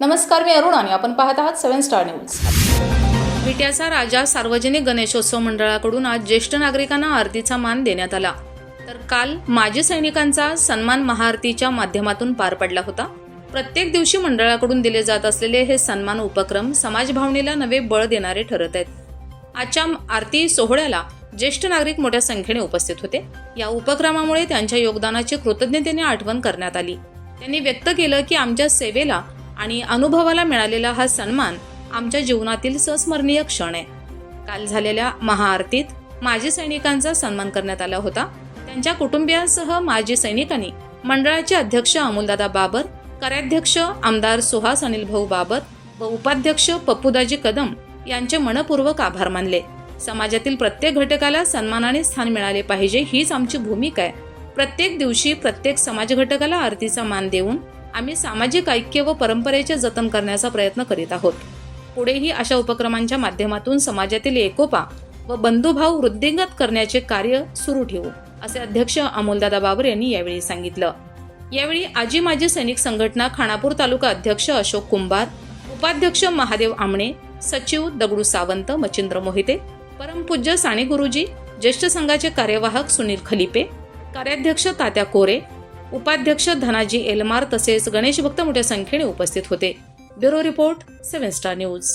नमस्कार मी अरुण आणि आपण पाहत आहात सेव्हन स्टार न्यूज. विट्याचा राजा सार्वजनिक गणेशोत्सव मंडळाकडून आज ज्येष्ठ नागरिकांना आरतीचा मान देण्यात आला. तर काल माजी सैनिकांचा सन्मान महाआरतीच्या माध्यमातून पार पडला होता. प्रत्येक दिवशी मंडळाकडून दिले जात असलेले हे सन्मान उपक्रम समाजभावनेला नवे बळ देणारे ठरत आहेत. आजच्या आरती सोहळ्याला ज्येष्ठ नागरिक मोठ्या संख्येने उपस्थित होते. या उपक्रमामुळे त्यांच्या योगदानाची कृतज्ञतेने आठवण करण्यात आली. त्यांनी व्यक्त केलं की आमच्या सेवेला आणि अनुभवाला मिळालेला हा सन्मान आमच्या जीवनातील संस्मरणीय क्षण आहे. काल झालेल्या महाआरतीत माजी सैनिकांचा सन्मान करण्यात आला होता. त्यांच्या कुटुंबियांसह माजी सैनिकांनी मंडळाचे अध्यक्ष अमोलदादा बाबर कार्याध्यक्ष आमदार सुहास अनिल भाऊ बाबर व उपाध्यक्ष पप्पूदाजी कदम यांचे मनपूर्वक आभार मानले. समाजातील प्रत्येक घटकाला सन्मानाने स्थान मिळाले पाहिजे हीच आमची भूमिका आहे. प्रत्येक दिवशी प्रत्येक समाज घटकाला आरतीचा मान देऊन आम्ही सामाजिक ऐक्य व परंपरेचे जतन करण्याचा प्रयत्न करीत आहोत. पुढेही अशा उपक्रमांच्या माध्यमातून समाजातील एकोपा व बंधुभाव वृद्धिंगत करण्याचे कार्य सुरू ठेवू असे अध्यक्ष अमोलदादा बाबर यांनी यावेळी सांगितलं. यावेळी आजी माजी सैनिक संघटना खानापूर तालुका अध्यक्ष अशोक कुंभार उपाध्यक्ष महादेव आमणे सचिव दगडू सावंत मच्छिंद्र मोहिते परमपूज्य साने गुरुजी ज्येष्ठ संघाचे कार्यवाहक सुनील खलिपे कार्याध्यक्ष तात्या कोरे उपाध्यक्ष धनाजी एलमार तसेच गणेश भक्त मोठ्या संख्येने उपस्थित होते. Bureau report seven star news.